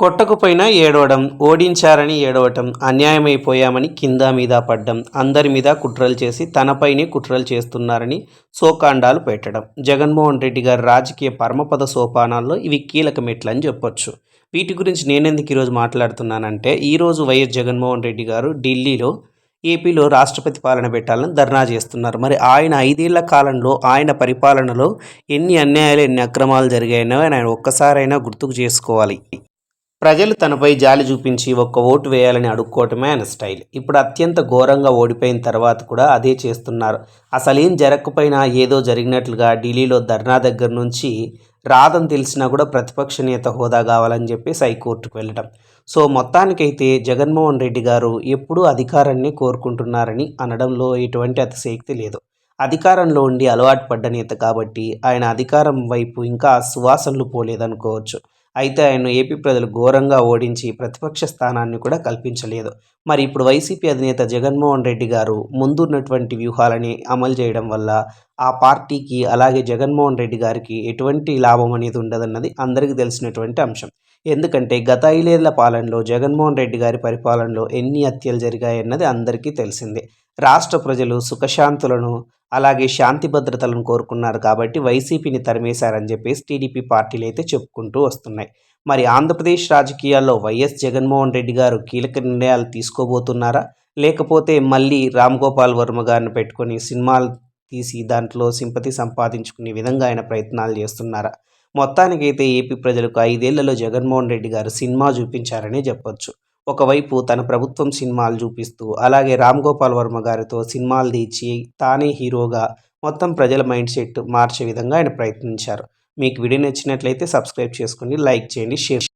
కొట్టకపోయినా ఏడవడం ఓడించారని ఏడవటం అన్యాయమైపోయామని కింద మీద పడ్డం అందరి మీద కుట్రలు చేసి తనపైనే కుట్రలు చేస్తున్నారని సోకాండాలు పెట్టడం. జగన్మోహన్ రెడ్డి గారి రాజకీయ పరమపద సోపానాల్లో ఇవి కీలక మెట్లు అని చెప్పొచ్చు. వీటి గురించి నేనెందుకు ఈరోజు మాట్లాడుతున్నానంటే ఈరోజు వైఎస్ జగన్మోహన్ రెడ్డి గారు ఢిల్లీలో ఏపీలో రాష్ట్రపతి పాలన పెట్టాలని ధర్నా చేస్తున్నారు. మరి ఆయన ఐదేళ్ళ కాలంలో ఆయన పరిపాలనలో ఎన్ని అన్యాయాలు ఎన్ని అక్రమాలు జరిగాయనో ఆయన ఒక్కసారైనా గుర్తుకు చేసుకోవాలి. ప్రజలు తనపై జాలి చూపించి ఒక్క ఓటు వేయాలని అడుక్కోవటమే ఆయన స్టైల్. ఇప్పుడు అత్యంత ఘోరంగా ఓడిపోయిన తర్వాత కూడా అదే చేస్తున్నారు. అసలేం జరగకపోయినా ఏదో జరిగినట్లుగా ఢిల్లీలో ధర్నా దగ్గర నుంచి రాదని తెలిసినా కూడా ప్రతిపక్ష నేత హోదా కావాలని చెప్పేసి హైకోర్టుకు వెళ్ళటం. సో మొత్తానికైతే జగన్మోహన్ రెడ్డి గారు ఎప్పుడూ అధికారాన్ని కోరుకుంటున్నారని అనడంలో ఎటువంటి అతిశయక్తి లేదు. అధికారంలో ఉండి అలవాటు పడ్డ నేత కాబట్టి ఆయన అధికారం వైపు ఇంకా సువాసనలు పోలేదనుకోవచ్చు. అయితే ఆయన ఏపీ ప్రజలు ఘోరంగా ఓడించి ప్రతిపక్ష స్థానాన్ని కూడా కల్పించలేదు. మరి ఇప్పుడు వైసీపీ అధినేత జగన్మోహన్ రెడ్డి గారు ముందున్నటువంటి వ్యూహాలని అమలు చేయడం వల్ల ఆ పార్టీకి అలాగే జగన్మోహన్ రెడ్డి గారికి ఎటువంటి లాభం అనేది ఉండదన్నది అందరికీ తెలిసినటువంటి అంశం. ఎందుకంటే గత ఐదేళ్ళ పాలనలో జగన్మోహన్ రెడ్డి గారి పరిపాలనలో ఎన్ని హత్యలు జరిగాయన్నది అందరికీ తెలిసిందే. రాష్ట్ర ప్రజలు సుఖశాంతులను అలాగే శాంతి భద్రతలను కోరుకున్నారు కాబట్టి వైసీపీని తరిమేశారని చెప్పేసి టీడీపీ పార్టీలు అయితే చెప్పుకుంటూ వస్తున్నాయి. మరి ఆంధ్రప్రదేశ్ రాజకీయాల్లో వైఎస్ జగన్మోహన్ రెడ్డి గారు కీలక నిర్ణయాలు తీసుకోబోతున్నారా? లేకపోతే మళ్ళీ రామ్ గోపాల్ వర్మ గారిని పెట్టుకొని సినిమాలు తీసి దాంట్లో సింపతి సంపాదించుకునే విధంగా ఆయన ప్రయత్నాలు చేస్తున్నారా? మొత్తానికైతే ఏపీ ప్రజలకు ఐదేళ్ళలో జగన్మోహన్ రెడ్డి గారు సినిమా చూపించారనే చెప్పొచ్చు. ఒకవైపు తన ప్రభుత్వం సినిమాలు చూపిస్తూ అలాగే రామ్ గోపాల్ వర్మ గారితో సినిమాలు తీర్చి తానే హీరోగా మొత్తం ప్రజల మైండ్ సెట్ మార్చే విధంగా ఆయన ప్రయత్నించారు. మీకు వీడియో నచ్చినట్లయితే సబ్స్క్రైబ్ చేసుకోండి లైక్ చేయండి షేర్